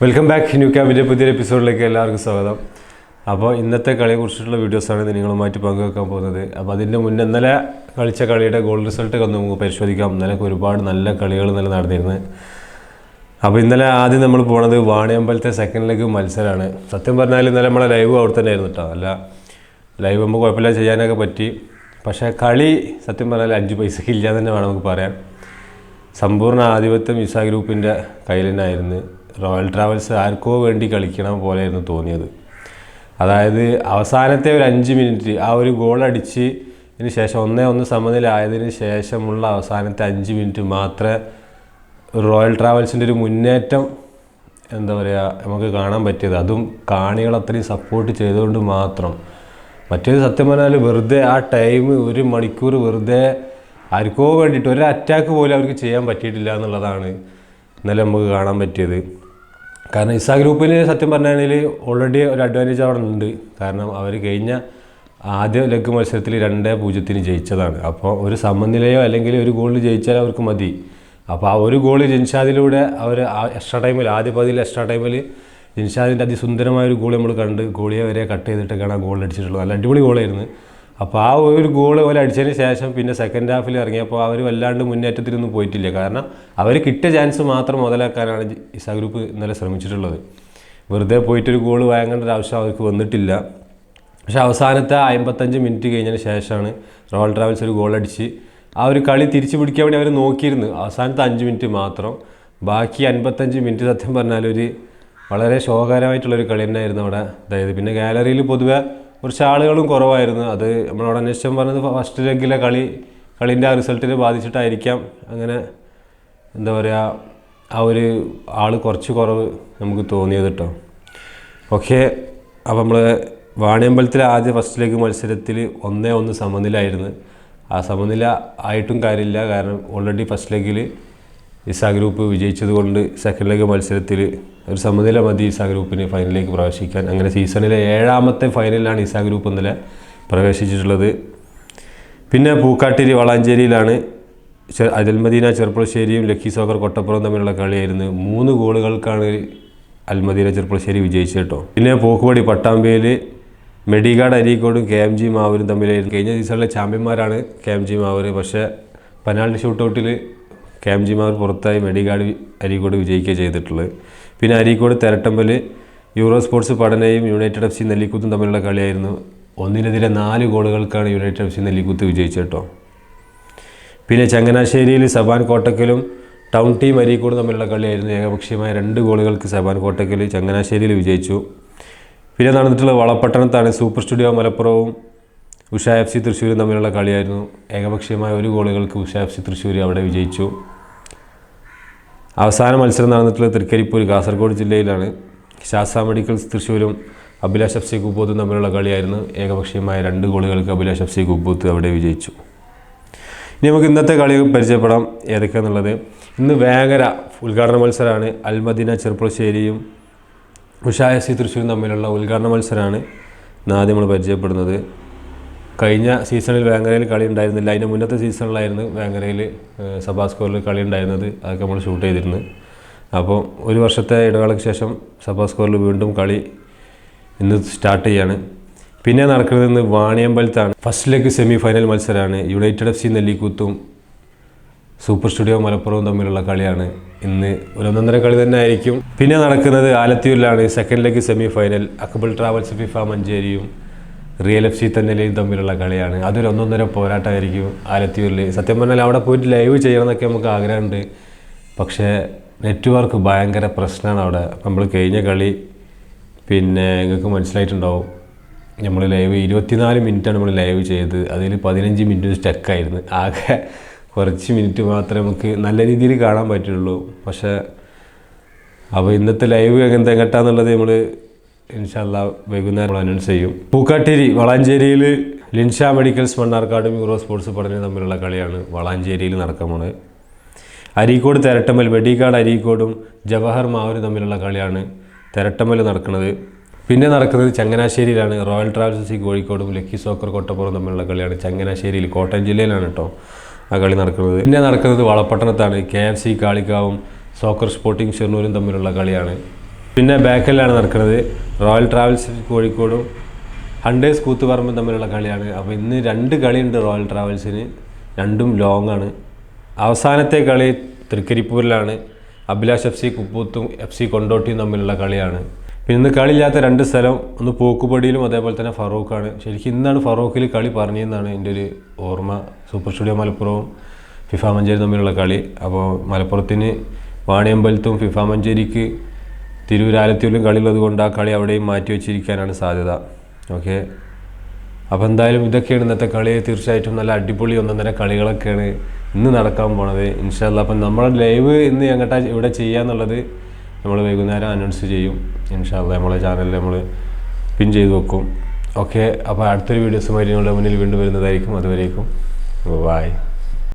Welcome back new ക്യാമ്പിന്റെ പുതിയൊരു എപ്പിസോഡിലേക്ക് എല്ലാവർക്കും സ്വാഗതം. അപ്പോൾ ഇന്നത്തെ കളിയെ കുറിച്ചിട്ടുള്ള വീഡിയോസാണ് നിങ്ങളുമായിട്ട് പങ്കുവെക്കാൻ പോകുന്നത്. അപ്പോൾ അതിന്റെ മുന്നേ ഇന്നലെ കളിച്ച കളിയുടെ ഗോൾ റിസൾട്ട് ഒന്ന് നമുക്ക് പരിശോധിക്കാം. ഇന്നലെ ഒരുപാട് നല്ല കളികൾ ഇന്നലെ നടന്നിരുന്നു. അപ്പോൾ ഇന്നലെ ആദ്യം നമ്മൾ പോണത് വാണിയമ്പലത്തെ സെക്കൻഡ് ലെഗ് മത്സരമാണ്. സത്യം പറഞ്ഞാൽ ഇന്നലെ നമ്മളെ ലൈവ് അവിടെ തന്നെ ആയിരുന്നു കേട്ടോ അല്ല ലൈവ് നമുക്ക് കുഴപ്പമില്ല ചെയ്യാനൊക്കെ പറ്റി. പക്ഷേ കളി സത്യം പറഞ്ഞാൽ അഞ്ച് പൈസക്ക് ഇല്ല തന്നെ വേണം നമുക്ക് പറയാൻ. സമ്പൂർണ ആധിപത്യം ഇസാ ഗ്രൂപ്പിന്റെ കയ്യിൽ തന്നെയായിരുന്നു. റോയൽ ട്രാവൽസ് ആർക്കോ വേണ്ടി കളിക്കണം പോലെയായിരുന്നു തോന്നിയത്. അതായത് അവസാനത്തെ ഒരു അഞ്ച് മിനിറ്റ് ആ ഒരു ഗോൾ അടിച്ച് ഇതിന് ശേഷം ഒന്നേ ഒന്ന് സമനിലായതിന് ശേഷമുള്ള അവസാനത്തെ അഞ്ച് മിനിറ്റ് മാത്രമേ റോയൽ ട്രാവൽസിന്റെ ഒരു മുന്നേറ്റം എന്താ പറയുക നമുക്ക് കാണാൻ പറ്റിയത്. അതും കാണികൾ അത്രയും സപ്പോർട്ട് ചെയ്തുകൊണ്ട് മാത്രം. മറ്റേത് സത്യം പറഞ്ഞാൽ വെറുതെ ആ ടൈം ഒരു മണിക്കൂർ വെറുതെ ആർക്കോ വേണ്ടിയിട്ട് ഒരു അറ്റാക്ക് പോലും അവർക്ക് ചെയ്യാൻ പറ്റിയിട്ടില്ല എന്നുള്ളതാണ് ഇന്നലെ നമുക്ക് കാണാൻ പറ്റിയത്. കാരണം ഇസാ ഗ്രൂപ്പിന് സത്യം പറഞ്ഞാൽ ഓൾറെഡി ഒരു അഡ്വാന്റേജ് അവിടെ ഉണ്ട്. കാരണം അവർ കഴിഞ്ഞ ആദ്യ ലെഗ് മത്സരത്തിൽ രണ്ട് പൂജ്യത്തിന് ജയിച്ചതാണ്. അപ്പോൾ ഒരു സമനിലയോ അല്ലെങ്കിൽ ഒരു ഗോളിൽ ജയിച്ചാൽ അവർക്ക് മതി. അപ്പോൾ ആ ഒരു ഗോൾ ജിൻഷാദിലൂടെ അവർ എക്സ്ട്രാ ടൈമിൽ ആദ്യ പകുതിയിൽ എക്സ്ട്രാ ടൈമിൽ ജിൻഷാദിന്റെ അതിസുന്ദരമായ ഒരു ഗോൾ നമ്മൾ കണ്ട് ഗോളിയെ വരെ കട്ട് ചെയ്തിട്ടൊക്കെയാണ് ആ ഗോൾ അടിച്ചിട്ടുള്ളത്. നല്ല അടിപൊളി ഗോളായിരുന്നു അപ്പോൾ ആ ഒരു ഗോൾ പോലെ അടിച്ചതിന് ശേഷം പിന്നെ സെക്കൻഡ് ഹാഫിൽ ഇറങ്ങിയപ്പോൾ അവർ വല്ലാണ്ട് മുന്നേറ്റത്തിലൊന്നും പോയിട്ടില്ല. കാരണം അവർ കിട്ടിയ ചാൻസ് മാത്രം മുതലാക്കാനാണ് ഇസാ ഗ്രൂപ്പ് ഇന്നലെ ശ്രമിച്ചിട്ടുള്ളത്. വെറുതെ പോയിട്ടൊരു ഗോൾ വാങ്ങേണ്ട ഒരു ആവശ്യം അവർക്ക് വന്നിട്ടില്ല. പക്ഷേ അവസാനത്തെ അമ്പത്തഞ്ച് മിനിറ്റ് കഴിഞ്ഞതിന് ശേഷമാണ് റോയൽ ട്രാവൽസ് ഒരു ഗോൾ അടിച്ച് ആ ഒരു കളി തിരിച്ചു പിടിക്കാൻ വേണ്ടി അവർ നോക്കിയിരുന്നു. അവസാനത്തെ അഞ്ച് മിനിറ്റ് മാത്രം. ബാക്കി അൻപത്തഞ്ച് മിനിറ്റ് സത്യം പറഞ്ഞാൽ ഒരു വളരെ ശോകകരമായിട്ടുള്ളൊരു കളി തന്നെയായിരുന്നു അവിടെ. അതായത് പിന്നെ ഗാലറിയിൽ പൊതുവെ കുറച്ച് ആളുകളും കുറവായിരുന്നു. അത് നമ്മളോട് അന്വേഷിച്ചാൽ പറഞ്ഞത് ഫസ്റ്റ് ലെഗിലെ കളി കളീന്റെ ആ റിസൾട്ടിനെ ബാധിച്ചിട്ടായിരിക്കാം. അങ്ങനെ എന്താ പറയുക ആ ഒരു ആൾ കുറച്ച് കുറവ് നമുക്ക് തോന്നിയത് കേട്ടോ ഓക്കെ അപ്പോൾ നമ്മൾ വാണിയമ്പലത്തിലെ ആദ്യ ഫസ്റ്റ് ലെഗ് മത്സരത്തിൽ ഒന്നേ ഒന്ന് സമനിലായിരുന്നു ആ സമനില ആയിട്ടും കാര്യമില്ല. കാരണം ഓൾറെഡി ഫസ്റ്റ് ലെഗിൽ ഇസാ ഗ്രൂപ്പ് വിജയിച്ചതുകൊണ്ട് സെക്കൻഡ് ലെഗ് മത്സരത്തിൽ ഒരു സമനില മതി ഇസാ ഗ്രൂപ്പിന് ഫൈനലിലേക്ക് പ്രവേശിക്കാൻ. അങ്ങനെ സീസണിലെ ഏഴാമത്തെ ഫൈനലിലാണ് ഇസാ ഗ്രൂപ്പ് ഇന്നലെ പ്രവേശിച്ചിട്ടുള്ളത്. പിന്നെ പൂക്കാട്ടിരി വളാഞ്ചേരിയിലാണ് അൽമദീന ചെറുപ്പുളശ്ശേരിയും ലക്കി സോക്കർ കൊട്ടപ്പുറം തമ്മിലുള്ള കളിയായിരുന്നു. മൂന്ന് ഗോളുകൾക്കാണ് അൽമദീന ചെറുപ്പുളശ്ശേരി വിജയിച്ചത് കേട്ടോ. പിന്നെ പോക്കുവടി പട്ടാമ്പയിൽ മെഡിഗാഡ് അരീക്കോടും കെ എം ജി മാവൂരും തമ്മിലായിരുന്നു. കഴിഞ്ഞ സീസണിലെ ചാമ്പ്യന്മാരാണ് കെ എം ജി മാവൂർ പക്ഷേ പെനാൾട്ടി ഷൂട്ടൗട്ടിൽ കെ എം ജിമാർ പുറത്തായി വെടികാട് അരീക്കോട് വിജയിക്കുകയും ചെയ്തിട്ടുള്ളത്. പിന്നെ അരീക്കോട് തെരട്ടമ്പൽ യൂറോ സ്പോർട്സ് പഠനയും യുണൈറ്റഡ് എഫ് സി നെല്ലിക്കുത്തും തമ്മിലുള്ള കളിയായിരുന്നു. ഒന്നിനെതിരെ നാല് ഗോളുകൾക്കാണ് യുണൈറ്റഡ് എഫ് സി നെല്ലിക്കുത്ത് വിജയിച്ചത് കേട്ടോ. പിന്നെ ചങ്ങനാശ്ശേരിയിൽ സബാൻ കോട്ടക്കലും ടൗൺ ടീം അരീക്കോട് തമ്മിലുള്ള കളിയായിരുന്നു. ഏകപക്ഷീയമായ രണ്ട് ഗോളുകൾക്ക് സബാൻ കോട്ടക്കൽ ചങ്ങനാശ്ശേരിയിൽ വിജയിച്ചു. പിന്നെ നടന്നിട്ടുള്ള വളപട്ടണത്താണ് സൂപ്പർ സ്റ്റുഡിയോ മലപ്പുറവും ഉഷ എഫ് സി തൃശ്ശൂരും തമ്മിലുള്ള കളിയായിരുന്നു. ഏകപക്ഷീയമായ ഒരു ഗോളുകൾക്ക് ഉഷ എഫ് സി തൃശ്ശൂർ അവിടെ വിജയിച്ചു. അവസാന മത്സരം നടന്നിട്ടുള്ള തൃക്കരിപ്പൂർ കാസർഗോഡ് ജില്ലയിലാണ്. ശാസ്ത്ര മെഡിക്കൽസ് തൃശ്ശൂരും അഭിലാഷ് എഫ് സി കുബൂത്തും തമ്മിലുള്ള കളിയായിരുന്നു. ഏകപക്ഷീയമായ രണ്ട് ഗോളുകൾക്ക് അഭിലാഷ് എഫ് സി കുബൂത്ത് അവിടെ വിജയിച്ചു. ഇനി നമുക്ക് ഇന്നത്തെ കളി പരിചയപ്പെടാം. ഏതൊക്കെയാണെന്നുള്ളത് ഇന്ന് വേങ്ങര ഉദ്ഘാടന മത്സരമാണ്. അൽമദീന ചെറുപ്പുളശ്ശേരിയും ഉഷാ എസ് സി തൃശ്ശൂരും തമ്മിലുള്ള ഉദ്ഘാടന മത്സരമാണ് ഇന്ന് ആദ്യം നമ്മൾ പരിചയപ്പെടുന്നത്. കഴിഞ്ഞ സീസണിൽ വേങ്ങരയിൽ കളി ഉണ്ടായിരുന്നില്ല. അതിന്റെ മുന്നത്തെ സീസണിലായിരുന്നു വേങ്ങരയിൽ ഏഹ്, സഭാ സ്കോറിൽ കളി ഉണ്ടായിരുന്നത്. അതൊക്കെ നമ്മൾ ഷൂട്ട് ചെയ്തിരുന്നു. അപ്പോൾ ഒരു വർഷത്തെ ഇടവേളയ്ക്ക് ശേഷം സഭാ സ്കോറിൽ വീണ്ടും കളി ഇന്ന് സ്റ്റാർട്ട് ചെയ്യാണ്. പിന്നെ നടക്കുന്നത് ഇന്ന് വാണിയമ്പലത്താണ് ഫസ്റ്റ് ലെഗ് സെമി ഫൈനൽ മത്സരമാണ്. യുണൈറ്റഡ് എഫ് സി നെല്ലിക്കുത്തും സൂപ്പർ സ്റ്റുഡിയോ മലപ്പുറവും തമ്മിലുള്ള കളിയാണ്. ഇന്ന് ഒരു ഒന്നൊന്നര കളി തന്നെ ആയിരിക്കും. പിന്നെ നടക്കുന്നത് ആലത്തിയൂരിലാണ് second leg semi final Akbar travels FIFA മഞ്ചേരിയും real F C തന്നെയും തമ്മിലുള്ള കളിയാണ്. അതൊരു ഒന്നൊന്നര പോരാട്ടമായിരിക്കും ആലത്തിയൂരിൽ സത്യം പറഞ്ഞാൽ അവിടെ പോയിട്ട് ലൈവ് ചെയ്യണം എന്നൊക്കെ നമുക്ക് ആഗ്രഹമുണ്ട്. പക്ഷേ നെറ്റ്വർക്ക് ഭയങ്കര പ്രശ്നമാണ് അവിടെ. നമ്മൾ കഴിഞ്ഞ കളി പിന്നെ നിങ്ങൾക്ക് മനസ്സിലായിട്ടുണ്ടാവും. നമ്മൾ ലൈവ് ഇരുപത്തിനാല് മിനിറ്റാണ് നമ്മൾ ലൈവ് ചെയ്തത്. അതിൽ പതിനഞ്ച് മിനിറ്റ് സ്റ്റക്കായിരുന്നു ആകെ കുറച്ച് മിനിറ്റ് മാത്രമേ നമുക്ക് നല്ല രീതിയിൽ കാണാൻ പറ്റുള്ളൂ. പക്ഷേ അപ്പോൾ ഇന്നത്തെ ലൈവ് എങ്ങനത്തെ എങ്ങട്ടാന്നുള്ളത് നമ്മൾ ഇൻഷാല്ല വൈകുന്നേരം അനൗൺസ് ചെയ്യും. പൂക്കാട്ടിരി വളാഞ്ചേരിയിൽ ലിൻഷ മെഡിക്കൽസ് മണ്ണാർക്കാടും യൂറോ സ്പോർട്സ് പഠനം തമ്മിലുള്ള കളിയാണ് വളാഞ്ചേരിയിൽ നടക്കാൻ അരീക്കോട് തെരട്ടമ്മൽ വെടിക്കാട് അരീക്കോടും ജവഹർ മാവൂരും തമ്മിലുള്ള കളിയാണ് തെരട്ടമ്മൽ നടക്കുന്നത് പിന്നെ നടക്കുന്നത് ചങ്ങനാശ്ശേരിയിലാണ്. റോയൽ ട്രാവൽസി കോഴിക്കോടും ലക്കി സോക്കർ കോട്ടപ്പുറം തമ്മിലുള്ള കളിയാണ് ചങ്ങനാശ്ശേരിയിൽ. കോട്ടയം ജില്ലയിലാണ് കേട്ടോ ആ കളി നടക്കുന്നത്. പിന്നെ നടക്കുന്നത് വളപട്ടണത്താണ്. കെ എഫ് സി കാളിക്കാവും സോക്കർ സ്പോർട്ടിംഗ് ഷെർണൂരും തമ്മിലുള്ള കളിയാണ്. പിന്നെ ബാക്കിലാണ് നടക്കുന്നത്. റോയൽ ട്രാവൽസ് കോഴിക്കോടും ഹണ്ടേഴ്സ് കൂത്തുപറമ്പും തമ്മിലുള്ള കളിയാണ്. അപ്പോൾ ഇന്ന് രണ്ട് കളിയുണ്ട് റോയൽ ട്രാവൽസിന് രണ്ടും ലോങ് ആണ്. അവസാനത്തെ കളി തൃക്കരിപ്പൂരിലാണ്. അഭിലാഷ് എഫ് സി കുപ്പൂത്തും എഫ് സി കൊണ്ടോട്ടിയും തമ്മിലുള്ള കളിയാണ്. പിന്നെ ഇന്ന് കളിയില്ലാത്ത രണ്ട് സ്ഥലം ഒന്ന് പോക്കുപടിയിലും അതേപോലെ തന്നെ ഫറൂഖാണ്. ശരിക്കും ഇന്നാണ് ഫറൂഖിൽ കളി പറഞ്ഞതെന്നാണ് എന്റെ ഒരു ഓർമ്മ. സൂപ്പർ സ്റ്റുഡിയോ മലപ്പുറവും ഫിഫ മഞ്ചേരി തമ്മിലുള്ള കളി. അപ്പോൾ മലപ്പുറത്തിന് വാണിയമ്പലത്തും ഫിഫ മഞ്ചേരിക്ക് തിരൂരാലത്തിലും കളിയുള്ളത് കൊണ്ട് ആ കളി അവിടെയും മാറ്റി വെച്ചിരിക്കാനാണ് സാധ്യത. ഓക്കെ? അപ്പോൾ എന്തായാലും ഇതൊക്കെയാണ് ഇന്നത്തെ കളി. തീർച്ചയായിട്ടും നല്ല അടിപൊളി ഒന്നൊന്നര കളികളൊക്കെയാണ് ഇന്ന് നടക്കാൻ പോണത്. ഇൻഷാല്ല അപ്പം നമ്മുടെ ലൈവ് ഇന്ന് എങ്ങോട്ടാ ഇവിടെ ചെയ്യാന്നുള്ളത് നമ്മൾ വൈകുന്നേരം അനൗൺസ് ചെയ്യും. ഇൻഷാല്ല നമ്മളെ ചാനലിൽ നമ്മൾ പിൻ ചെയ്ത് വെക്കും. ഓക്കെ? അപ്പോൾ അടുത്തൊരു വീഡിയോസുമായി നിങ്ങളുടെ മുന്നിൽ വീണ്ടും വരുന്നതായിരിക്കും. അതുവരേക്കും. ബായ്